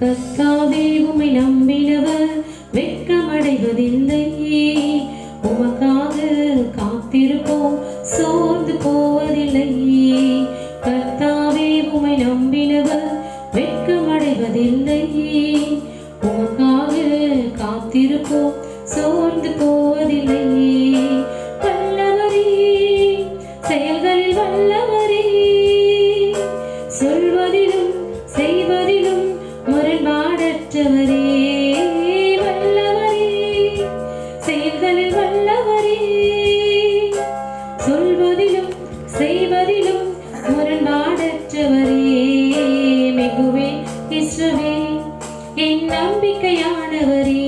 கத்தாவே உமை நம்பினவர் வெட்கமடைவதில்லை. உமக்காக காத்திருப்போம் சோர்ந்து போவதில்லை. கத்தாவே உமை நம்பினவர் வெட்கமடைவதில்லை. உமக்காக காத்திருப்போம் சோர்ந்து போவதில்லை. வல்லவரே செயல்களில் வல்லவரே. சொல்லுவதிலும் செய்வதிலும் முரண்பாடற்றவரே மிகுவே இஸ்ரவே என் நம்பிக்கையானவரே.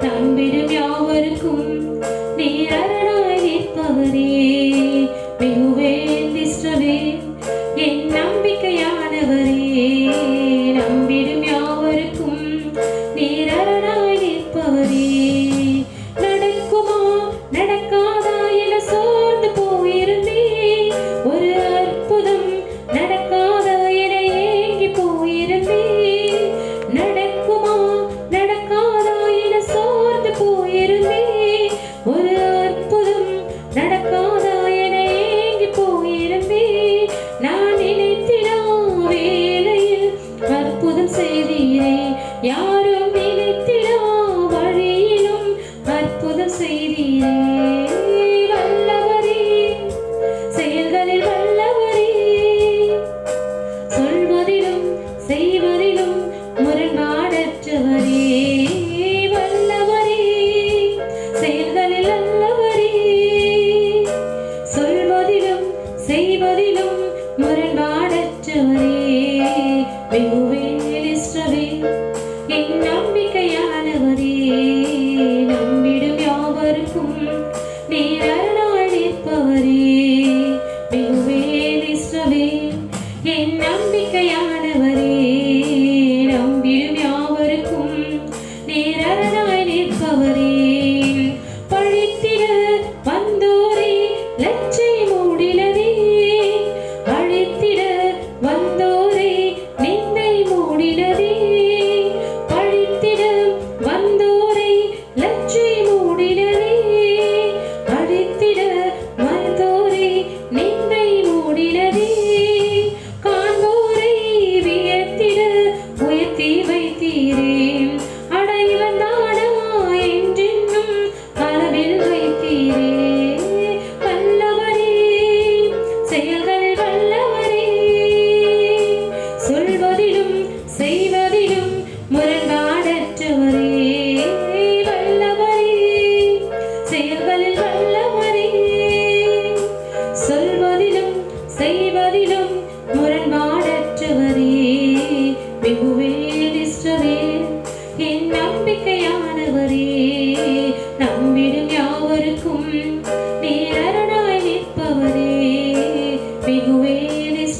நம்பிடும் யாவருக்கும் நீரரணாய் நிற்பவரே. மிகுவே இஸ்ரவே என் நம்பிக்கையானவரே. நம்பிடும் யாவருக்கும் நீரரணாய் நடக்குமா நடக்க മുരണ്ടോടച്ചവരേ വെവ്വേ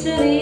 mystery.